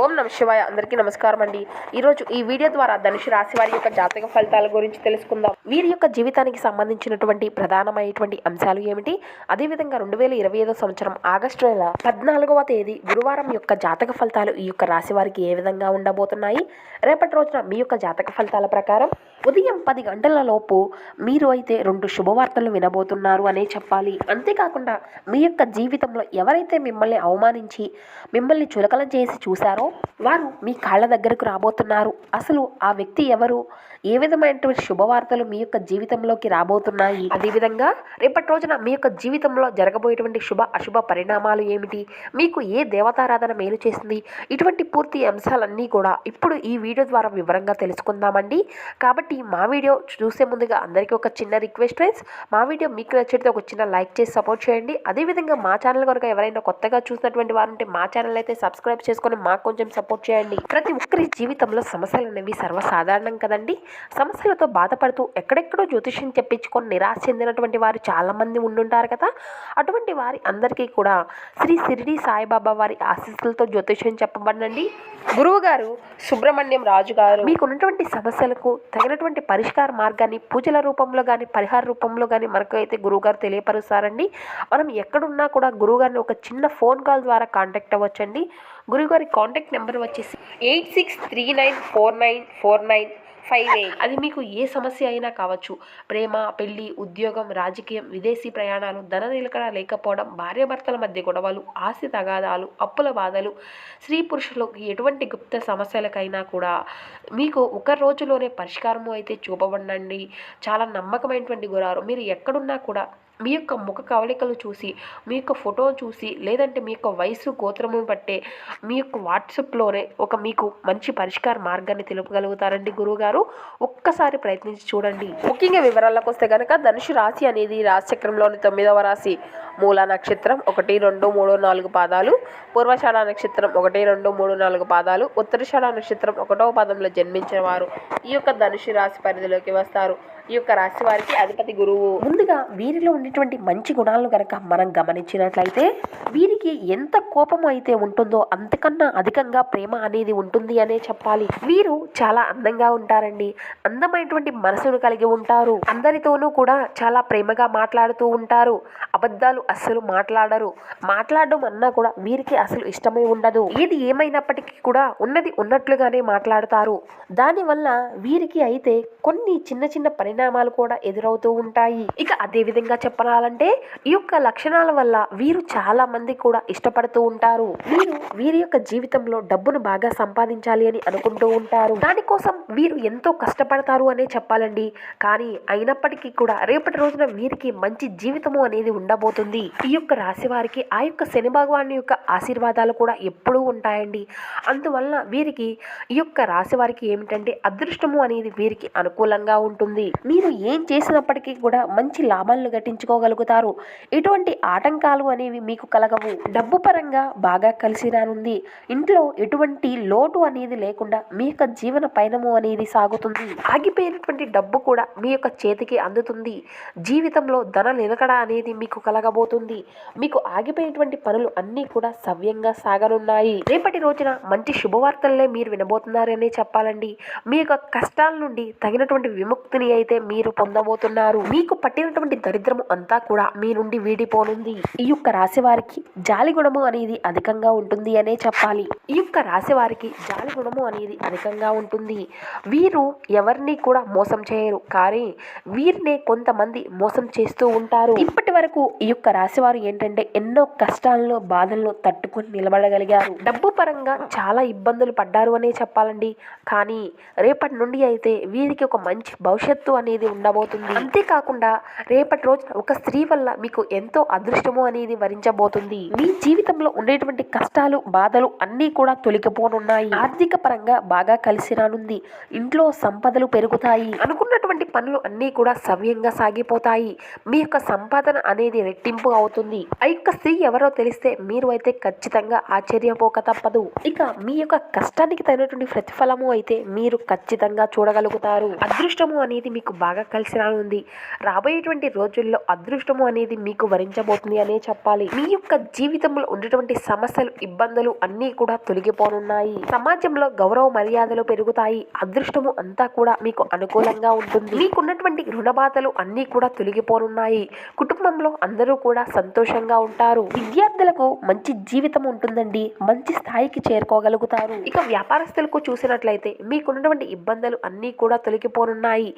ఓం నమ శివాయ. అందరికీ నమస్కారం అండి. ఈరోజు ఈ వీడియో ద్వారా ధనుషు రాశి వారి యొక్క జాతక ఫలితాల గురించి తెలుసుకుందాం. వీరి యొక్క జీవితానికి సంబంధించినటువంటి ప్రధానమైనటువంటి అంశాలు ఏమిటి? అదేవిధంగా రెండు వేల ఇరవై ఐదో సంవత్సరం ఆగస్టు నెల పద్నాలుగవ తేదీ గురువారం యొక్క జాతక ఫలితాలు ఈ యొక్క రాశి వారికి ఏ విధంగా ఉండబోతున్నాయి? రేపటి రోజున మీ యొక్క జాతక ఫలితాల ప్రకారం ఉదయం పది గంటల లోపు మీరు అయితే రెండు శుభవార్తలు వినబోతున్నారు అనే చెప్పాలి. అంతేకాకుండా మీ యొక్క జీవితంలో ఎవరైతే మిమ్మల్ని అవమానించి మిమ్మల్ని చులకన చేసి చూశారో వారు మీ కాళ్ళ దగ్గరకు రాబోతున్నారు. అసలు ఆ వ్యక్తి ఎవరు? ఏ విధమైనటువంటి శుభవార్తలు మీ యొక్క జీవితంలోకి రాబోతున్నాయి? అదేవిధంగా రేపటి రోజున మీ యొక్క జీవితంలో జరగబోయేటువంటి శుభ అశుభ పరిణామాలు ఏమిటి? మీకు ఏ దేవతారాధన మేలు చేసింది? ఇటువంటి పూర్తి అంశాలన్నీ కూడా ఇప్పుడు ఈ వీడియో ద్వారా వివరంగా తెలుసుకుందామండి. కాబట్టి మా వీడియో చూసే ముందుగా అందరికీ ఒక చిన్న రిక్వెస్ట్ ఫ్రెండ్స్. మా వీడియో మీకు నచ్చితే ఒక చిన్న లైక్ చేసి సపోర్ట్ చేయండి. అదేవిధంగా మా ఛానల్ కనుక ఎవరైనా కొత్తగా చూసినటువంటి వారు ఉంటే మా ఛానల్ అయితే సబ్స్క్రైబ్ చేసుకొని మాకు కొంచెం సపోర్ట్ చేయండి. ప్రతి ఒక్కరి జీవితంలో సమస్యలు అనేవి సర్వసాధారణం కదండి. సమస్యలతో బాధపడుతూ ఎక్కడెక్కడో జ్యోతిష్యం చెప్పించుకొని నిరాశ చెందినటువంటి వారు చాలామంది ఉండుంటారు కదా. అటువంటి వారి అందరికీ కూడా శ్రీ సిరిడి సాయిబాబా వారి ఆశీస్సులతో జ్యోతిష్యం చెప్పబడినండి. గురువుగారు సుబ్రహ్మణ్యం రాజు గారు మీకు ఉన్నటువంటి సమస్యలకు తగినటువంటి పరిష్కార మార్గాన్ని పూజల రూపంలో కానీ పరిహార రూపంలో కానీ మనకు అయితే గురువుగారు తెలియపరుస్తారండి. మనం ఎక్కడున్నా కూడా గురువుగారిని ఒక చిన్న ఫోన్ కాల్ ద్వారా కాంటాక్ట్ అవ్వచ్చండి. గురువుగారి కాంటాక్ట్ నెంబర్ వచ్చేసి eight six three nine four nine four nine five eight అది మీకు ఏ సమస్య అయినా కావచ్చు. ప్రేమ పెళ్ళి ఉద్యోగం రాజకీయం విదేశీ ప్రయాణాలు ధన నిలకడ లేకపోవడం భార్యాభర్తల మధ్య గొడవలు ఆస్తి తగాదాలు అప్పుల బాధలు స్త్రీ పురుషులకు ఎటువంటి గుప్త సమస్యలకైనా కూడా మీకు ఒక రోజులోనే పరిష్కారము అయితే చూపబడండి. చాలా నమ్మకమైనటువంటి గురారు మీరు ఎక్కడున్నా కూడా మీ యొక్క ముఖ కవళికలు చూసి మీ యొక్క ఫోటో చూసి లేదంటే మీ యొక్క వయసు గోత్రము బట్టే మీ యొక్క వాట్సాప్లోనే ఒక మీకు మంచి పరిష్కార మార్గాన్ని తెలుపగలుగుతారండి గురువుగారు. ఒక్కసారి ప్రయత్నించి చూడండి. ముఖ్యంగా వివరాలకు వస్తే కనుక ధనుషు రాశి అనేది రాశిచక్రంలోని తొమ్మిదవ రాశి. మూల నక్షత్రం ఒకటి రెండు మూడు నాలుగు పాదాలు. పూర్వషాఢ నక్షత్రం ఒకటి రెండు మూడు నాలుగు పాదాలు. ఉత్తరషాఢ నక్షత్రం ఒకటవ పాదంలో జన్మించిన వారు ఈ యొక్క ధనుషు రాశి పరిధిలోకి వస్తారు. ఈ యొక్క రాశి వారికి అధిపతి గురువు. ముందుగా వీరిలో ఉండేటువంటి మంచి గుణాలను గనక మనం గమనించినట్లయితే వీరి వీరికి ఎంత కోపం అయితే ఉంటుందో అంతకన్నా అధికంగా ప్రేమ అనేది ఉంటుంది అనే చెప్పాలి. వీరు చాలా అందంగా ఉంటారండి. అందమైనటువంటి మనసును కలిగి ఉంటారు. అందరితోనూ కూడా చాలా ప్రేమగా మాట్లాడుతూ ఉంటారు. అబద్ధాలు అస్సలు మాట్లాడరు. మాట్లాడడం అన్నా కూడా వీరికి అసలు ఇష్టమై ఉండదు. ఏది ఏమైనప్పటికీ కూడా ఉన్నది ఉన్నట్లుగానే మాట్లాడతారు. దానివల్ల వీరికి అయితే కొన్ని చిన్న చిన్న పరిణామాలు కూడా ఎదురవుతూ ఉంటాయి. ఇక అదే విధంగా చెప్పాలంటే ఈ యొక్క లక్షణాల వల్ల వీరు చాలా మంది కూడా ఇష్టపడుతూ ఉంటారు. వీరు వీరి యొక్క జీవితంలో డబ్బును బాగా సంపాదించాలి అని అనుకుంటూ ఉంటారు. దానికోసం వీరు ఎంతో కష్టపడతారు అనే చెప్పాలండి. కానీ అయినప్పటికీ కూడా రేపటి రోజున వీరికి మంచి జీవితము అనేది ఉండబోతుంది. ఈ యొక్క రాశి వారికి ఆ యొక్క శని భగవాన్ యొక్క ఆశీర్వాదాలు కూడా ఎప్పుడూ ఉంటాయండి. అందువలన వీరికి ఈ యొక్క రాశి వారికి ఏమిటంటే అదృష్టము అనేది వీరికి అనుకూలంగా ఉంటుంది. మీరు ఏం చేసినప్పటికీ కూడా మంచి లాభాలను గట్టించుకోగలుగుతారు. ఎటువంటి ఆటంకాలు అనేవి మీకు కలగవు. డబ్బు పరంగా బాగా కలిసి రానుంది. ఇంట్లో ఎటువంటి లోటు అనేది లేకుండా మీ యొక్క జీవన పయనము అనేది సాగుతుంది. ఆగిపోయినటువంటి డబ్బు కూడా మీ యొక్క చేతికి అందుతుంది. జీవితంలో ధన నిలకడ అనేది మీకు కలగబోతుంది. మీకు ఆగిపోయినటువంటి పనులు అన్నీ కూడా సవ్యంగా సాగనున్నాయి. రేపటి రోజున మంచి శుభవార్తలనే మీరు వినబోతున్నారనే చెప్పాలండి. మీ యొక్క కష్టాల నుండి తగినటువంటి విముక్తిని అయితే మీరు పొందబోతున్నారు. మీకు పట్టినటువంటి దరిద్రము అంతా కూడా మీ నుండి వీడిపోనుంది. ఈ యొక్క రాశి వారికి జాలి గుణము అనేది అధికంగా ఉంటుంది అనే చెప్పాలి. ఈ యొక్క రాశి వారికి జాలి గుణము అనేది అధికంగా ఉంటుంది. వీరు ఎవరిని కూడా మోసం చేయరు. కానీ వీరినే కొంతమంది మోసం చేస్తూ ఉంటారు. ఇప్పటి వరకు ఈ యొక్క రాశి వారు ఏంటంటే ఎన్నో కష్టాలను బాధలను తట్టుకొని నిలబడగలిగారు. డబ్బు పరంగా చాలా ఇబ్బందులు పడ్డారు అనే చెప్పాలండి. కానీ రేపటి నుండి అయితే వీరికి ఒక మంచి భవిష్యత్తు అనేది ఉండబోతుంది. అంతేకాకుండా రేపటి రోజున ఒక స్త్రీ వల్ల మీకు ఎంతో అదృష్టము అనేది వరించబోతుంది. మీ జీవితంలో ఉండేటువంటి కష్టాలు బాధలు అన్నీ కూడా తొలగిపోనున్నాయి. ఆర్థిక పరంగా బాగా కలిసి రానుంది. ఇంట్లో సంపదలు పెరుగుతాయి. అనుకున్నటువంటి పనులు అన్నీ కూడా సవ్యంగా సాగిపోతాయి. మీ యొక్క సంపాదన అనేది రెట్టింపు అవుతుంది. ఆ యొక్క స్త్రీ ఎవరో తెలిస్తే మీరు అయితే ఖచ్చితంగా ఆశ్చర్యపోక తప్పదు. ఇక మీ యొక్క కష్టానికి తగినటువంటి ప్రతిఫలము అయితే మీరు ఖచ్చితంగా చూడగలుగుతారు. అదృష్టము అనేది మీకు బాగా కలిసి రానుంది. రాబోయేటువంటి రోజుల్లో అదృష్టము అనేది మీకు వరించబోతుంది అనే చెప్పాలి. మీ యొక్క జీవితం జీవితంలో ఉన్నటువంటి సమస్యలు ఇబ్బందులు అన్నీ కూడా తొలగిపోనున్నాయి. సమాజంలో గౌరవ మర్యాదలు పెరుగుతాయి. అదృష్టము అంతా కూడా మీకు అనుకూలంగా ఉంటుంది. మీకున్నటువంటి రుణ బాధలు అన్నీ కూడా తొలగిపోనున్నాయి. కుటుంబంలో అందరూ కూడా సంతోషంగా ఉంటారు. విద్యార్థులకు మంచి జీవితం ఉంటుందండి. మంచి స్థాయికి చేరుకోగలుగుతారు. ఇక వ్యాపారస్తులకు చూసినట్లయితే మీకున్నటువంటి ఇబ్బందులు అన్నీ కూడా తొలగిపోనున్నాయి.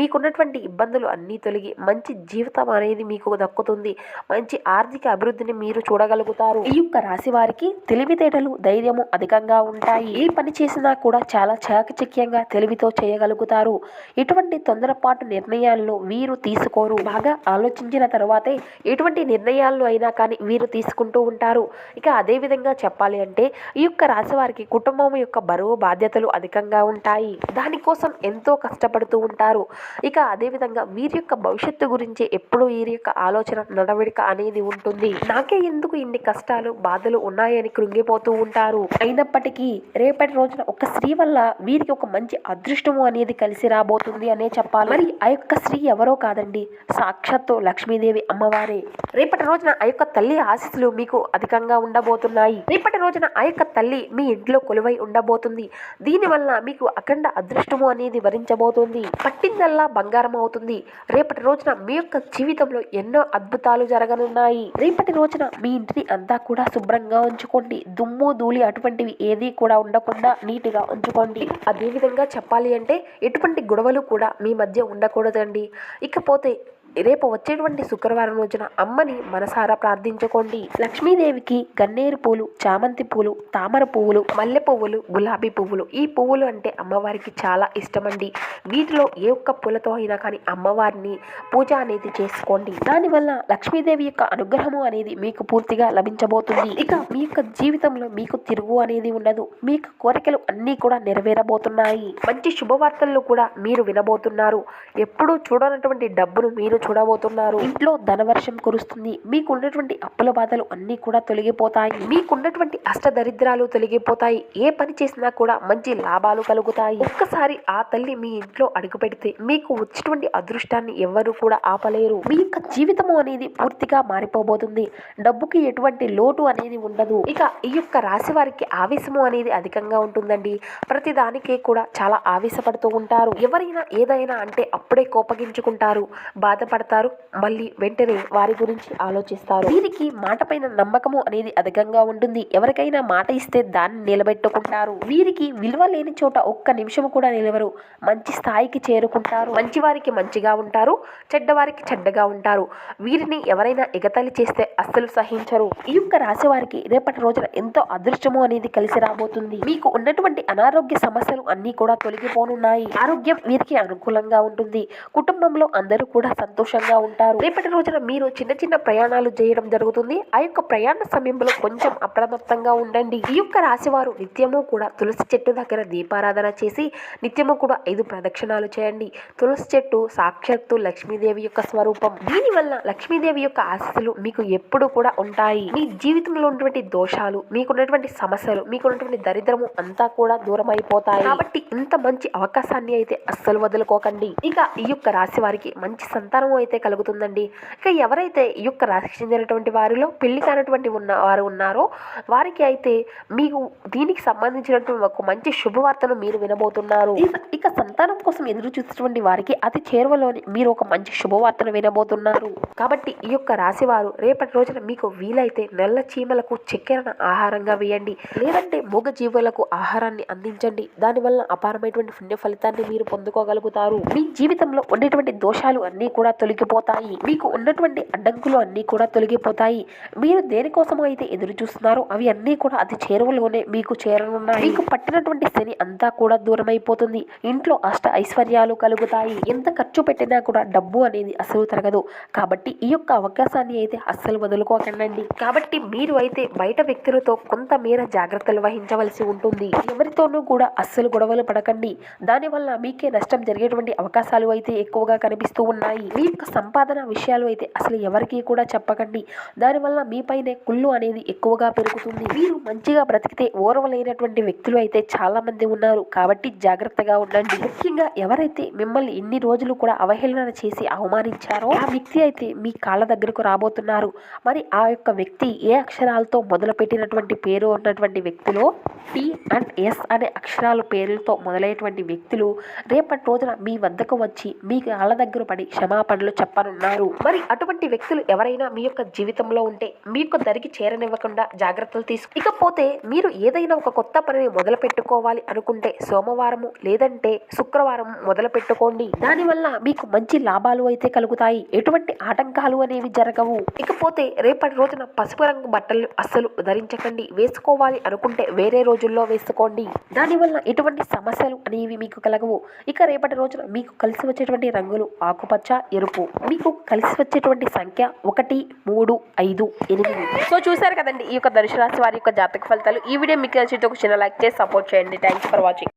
మీకున్నటువంటి ఇబ్బందులు అన్నీ తొలగి మంచి జీవితం అనేది మీకు దక్కుతుంది. మంచి ఆర్థిక అభివృద్ధిని మీరు చూడగలుగుతారు ఈ యొక్క రాశి వారికి తెలివితేటలు ధైర్యము అధికంగా ఉంటాయి. ఏ పని చేసినా కూడా చాలా చాకచక్యంగా తెలివితో చేయగలుగుతారు. ఎటువంటి తొందరపాటు నిర్ణయాలను వీరు తీసుకోరు. బాగా ఆలోచించిన తర్వాతే ఎటువంటి నిర్ణయాలను అయినా కానీ వీరు తీసుకుంటూ ఉంటారు. ఇక అదే విధంగా చెప్పాలి అంటే ఈ యొక్క రాశి వారికి కుటుంబం యొక్క బరువు బాధ్యతలు అధికంగా ఉంటాయి. దానికోసం ఎంతో కష్టపడుతూ ఉంటారు. ఇక అదే విధంగా వీరి యొక్క భవిష్యత్తు గురించి ఎప్పుడూ వీరి యొక్క ఆలోచన నడవడిక అనేది ఉంటుంది. నాకే ఎందుకు ఇన్ని కష్టాలు బాధలు ఉన్నాయని కృంగిపోతూ ఉంటారు. అయినప్పటికీ రేపటి రోజున ఒక స్త్రీ వల్ల వీరికి ఒక మంచి అదృష్టము అనేది కలిసి రాబోతుంది అనే చెప్పాలి. మరి ఆ యొక్క స్త్రీ ఎవరో కాదండి. సాక్షాత్తు లక్ష్మీదేవి అమ్మవారే. రేపటి రోజున ఆ యొక్క తల్లి ఆశీస్సులు మీకు అధికంగా ఉండబోతున్నాయి. రేపటి రోజున ఆ యొక్క తల్లి మీ ఇంట్లో కొలువై ఉండబోతుంది. దీనివల్ల మీకు అఖండ అదృష్టము అనేది వరించబోతుంది. పట్టిందల్లా బంగారం అవుతుంది. రేపటి రోజున మీ యొక్క జీవితంలో ఎన్నో అద్భుతాలు జరగనున్నాయి. రేపటి రోజున మీ ఇంటిని అంతా కూడా శుభ్రంగా ఉంచుకోండి. దుమ్ము ధూళి అటువంటివి ఏది కూడా ఉండకుండా నీట్గా ఉంచుకోండి. అదేవిధంగా చెప్పాలి అంటే ఎటువంటి గొడవలు కూడా మీ మధ్య ఉండకూడదండి. ఇకపోతే రేపు వచ్చేటువంటి శుక్రవారం రోజున అమ్మని మనసారా ప్రార్థించుకోండి. లక్ష్మీదేవికి గన్నేరు పూలు చామంతి పూలు తామర పువ్వులు మల్లె పువ్వులు గులాబీ పువ్వులు ఈ పువ్వులు అంటే అమ్మవారికి చాలా ఇష్టమండి. వీటిలో ఏ ఒక్క పూలతో అయినా కానీ అమ్మవారిని పూజ అనేది చేసుకోండి. దానివల్ల లక్ష్మీదేవి యొక్క అనుగ్రహము అనేది మీకు పూర్తిగా లభించబోతుంది. ఇక మీ యొక్క జీవితంలో మీకు తిరుగు అనేది ఉండదు. మీ యొక్క కోరికలు అన్నీ కూడా నెరవేరబోతున్నాయి. మంచి శుభవార్తలు కూడా మీరు వినబోతున్నారు. ఎప్పుడూ చూడనటువంటి డబ్బును మీరు చూడబోతున్నారు. ఇంట్లో ధనవర్షం కురుస్తుంది. మీకున్నటువంటి అప్పుల బాధలు అన్నీ కూడా తొలగిపోతాయి. మీకున్నటువంటి అష్టదరిద్రాలు తొలగిపోతాయి. ఏ పని చేసినా కూడా మంచి లాభాలు కలుగుతాయి. ఒక్కసారి ఆ తల్లి మీ ఇంట్లో అడుగు పెడితే మీకు వచ్చినటువంటి అదృష్టాన్ని ఎవరు కూడా ఆపలేరు. మీ యొక్క జీవితము అనేది పూర్తిగా మారిపోబోతుంది. డబ్బుకి ఎటువంటి లోటు అనేది ఉండదు. ఇక ఈ యొక్క రాశి వారికి ఆవేశము అనేది అధికంగా ఉంటుందండి. ప్రతి దానికి కూడా చాలా ఆవేశపడుతూ ఉంటారు. ఎవరైనా ఏదైనా అంటే అప్పుడే కోపగించుకుంటారు. బాధపడతారు. మళ్ళీ వెంటనే వారి గురించి ఆలోచిస్తారు. వీరికి మాట పైన నమ్మకము అనేది అధికంగా ఉంటుంది. ఎవరికైనా మాట ఇస్తే దాన్ని నిలబెట్టుకుంటారు. వీరికి విలువ లేని చోట ఒక్క నిమిషం కూడా నిలవరు. మంచి స్థాయికి చేరుకుంటారు. మంచి వారికి మంచిగా ఉంటారు. చెడ్డవారికి చెడ్డగా ఉంటారు. వీరిని ఎవరైనా ఎగతాళి చేస్తే అస్సలు సహించరు. ఈ యొక్క రాశి వారికి రేపటి రోజున ఎంతో అదృష్టము అనేది కలిసి రాబోతుంది. మీకు ఉన్నటువంటి అనారోగ్య సమస్యలు అన్నీ కూడా తొలగిపోనున్నాయి. ఆరోగ్యం వీరికి అనుకూలంగా ఉంటుంది. కుటుంబంలో అందరూ కూడా సంతోషంగా ఉంటారు. రేపటి రోజున మీరు చిన్న చిన్న ప్రయాణాలు చేయడం జరుగుతుంది. ఆ యొక్క ప్రయాణ సమయంలో కొంచెం అప్రమత్తంగా ఉండండి. ఈ యొక్క రాశి వారు నిత్యము కూడా తులసి చెట్టు దగ్గర దీపారాధన చేసి నిత్యము కూడా ఐదు ప్రదక్షిణాలు చేయండి. తులసి చెట్టు సాక్షాత్తు లక్ష్మీదేవి యొక్క స్వరూపం. దీనివల్ల లక్ష్మీదేవి యొక్క ఆశీస్సులు మీకు ఎప్పుడు కూడా ఉంటాయి. మీ జీవితంలో ఉన్నటువంటి దోషాలు మీకున్నటువంటి సమస్యలు మీకున్నటువంటి దరిద్రము అంతా కూడా దూరం అయిపోతాయి కాబట్టి ఇంత మంచి అవకాశాన్ని అయితే అస్సలు వదులుకోకండి. ఇక ఈ యొక్క రాశి వారికి మంచి సంతానం అయితే కలుగుతుందండి. ఇక ఎవరైతే ఈ యొక్క రాశికి చెందినటువంటి వారిలో పెళ్ళి కానటువంటి ఉన్న వారు ఉన్నారో వారికి అయితే మీకు దీనికి సంబంధించినటువంటి ఒక మంచి శుభవార్తను మీరు వినబోతున్నారు. ఇక- సంతానం కోసం ఎదురు చూసినటువంటి వారికి అతి చేరువలోని మీరు ఒక మంచి శుభవార్తను వినబోతున్నారు. కాబట్టి ఈ యొక్క రాశి వారు రేపటి రోజున మీకు వీలైతే నల్ల చీమలకు చక్కెరను ఆహారంగా వేయండి. లేదంటే మూగ జీవులకు ఆహారాన్ని అందించండి. దానివల్ల అపారమైనటువంటి పుణ్య ఫలితాన్ని మీరు పొందుకోగలుగుతారు. మీ జీవితంలో ఉండేటువంటి దోషాలు అన్నీ కూడా తొలగిపోతాయి. మీకు ఉన్నటువంటి అడ్డంకులు అన్నీ కూడా తొలగిపోతాయి. మీరు దేనికోసం అయితే ఎదురు చూస్తున్నారో అవి అన్నీ కూడా అతి చేరువలోనే మీకు చేరనున్నాయి. మీకు పట్టినటువంటి శని అంతా కూడా దూరం అయిపోతుంది ఇంట్లో అష్ట ఐశ్వర్యాలు కలుగుతాయి. ఎంత ఖర్చు పెట్టినా కూడా డబ్బు అనేది అసలు తరగదు. కాబట్టి ఈ యొక్క అవకాశాన్ని అయితే అస్సలు వదులుకోకండి కాబట్టి మీరు అయితే బయట వ్యక్తులతో కొంతమేర జాగ్రత్తలు వహించవలసి ఉంటుంది. ఎవరితోనూ కూడా అస్సలు గొడవలు పడకండి. దానివల్ల మీకే నష్టం జరిగేటువంటి అవకాశాలు అయితే ఎక్కువగా కనిపిస్తూ ఉన్నాయి. మీ యొక్క సంపాదన విషయాలు అయితే అసలు ఎవరికీ కూడా చెప్పకండి. దానివల్ల మీపైనే కుళ్ళు అనేది ఎక్కువగా పెరుగుతుంది. మీరు మంచిగా బ్రతికితే ఓర్వలేనటువంటి వ్యక్తులు అయితే చాలా మంది ఉన్నారు. కాబట్టి జాగ్రత్తగా ఉండండి. ముఖ్యంగా ఎవరైతే మిమ్మల్ని ఇన్ని రోజులు కూడా అవహేళన చేసి అవమానించారో ఆ వ్యక్తి అయితే మీ కాళ్ళ దగ్గరకు రాబోతున్నారు. మరి ఆ యొక్క వ్యక్తి ఏ అక్షరాలతో మొదలు పెట్టినటువంటి పేరు ఉన్నటువంటి వ్యక్తిలో టి అండ్ ఎస్ అనే అక్షరాల పేర్లతో మొదలైనటువంటి వ్యక్తులు రేపటి రోజున మీ వద్దకు వచ్చి మీ కాళ్ళ దగ్గర పడి క్షమాపణ క్షమాపణలు చెప్పనున్నారు. మరి అటువంటి వ్యక్తులు ఎవరైనా మీ యొక్క జీవితంలో ఉంటే మీ యొక్క దరికి చేరనివ్వకుండా జాగ్రత్తలు తీసుకు ఇకపోతే మీరు ఏదైనా ఒక కొత్త పనిని మొదలు పెట్టుకోవాలి అనుకుంటే సోమవారము లేదంటే శుక్రవారం మొదలు పెట్టుకోండి దానివల్ల మీకు మంచి లాభాలు అయితే కలుగుతాయి. ఎటువంటి ఆటంకాలు అనేవి జరగవు. ఇకపోతే రేపటి రోజున పసుపు రంగు బట్టలు అస్సలు ధరించకండి. వేసుకోవాలి అనుకుంటే వేరే రోజుల్లో వేసుకోండి. దానివల్ల ఎటువంటి సమస్యలు అనేవి మీకు కలగవు. ఇక రేపటి రోజున మీకు కలిసి వచ్చేటువంటి రంగులు ఆకుపచ్చ ఎరుపు మీకు కలిసి వచ్చేటువంటి సంఖ్య ఒకటి మూడు ఐదు ఎనిమిది. సో చూసారు కదండి ఈ యొక్క ధనుసు రాశి వారి యొక్క జాతక ఫలితాలు. ఈ వీడియో మీకు నచ్చితే ఒక చిన్న లైక్ చేసి సపోర్ట్ చేయండి. Thanks for watching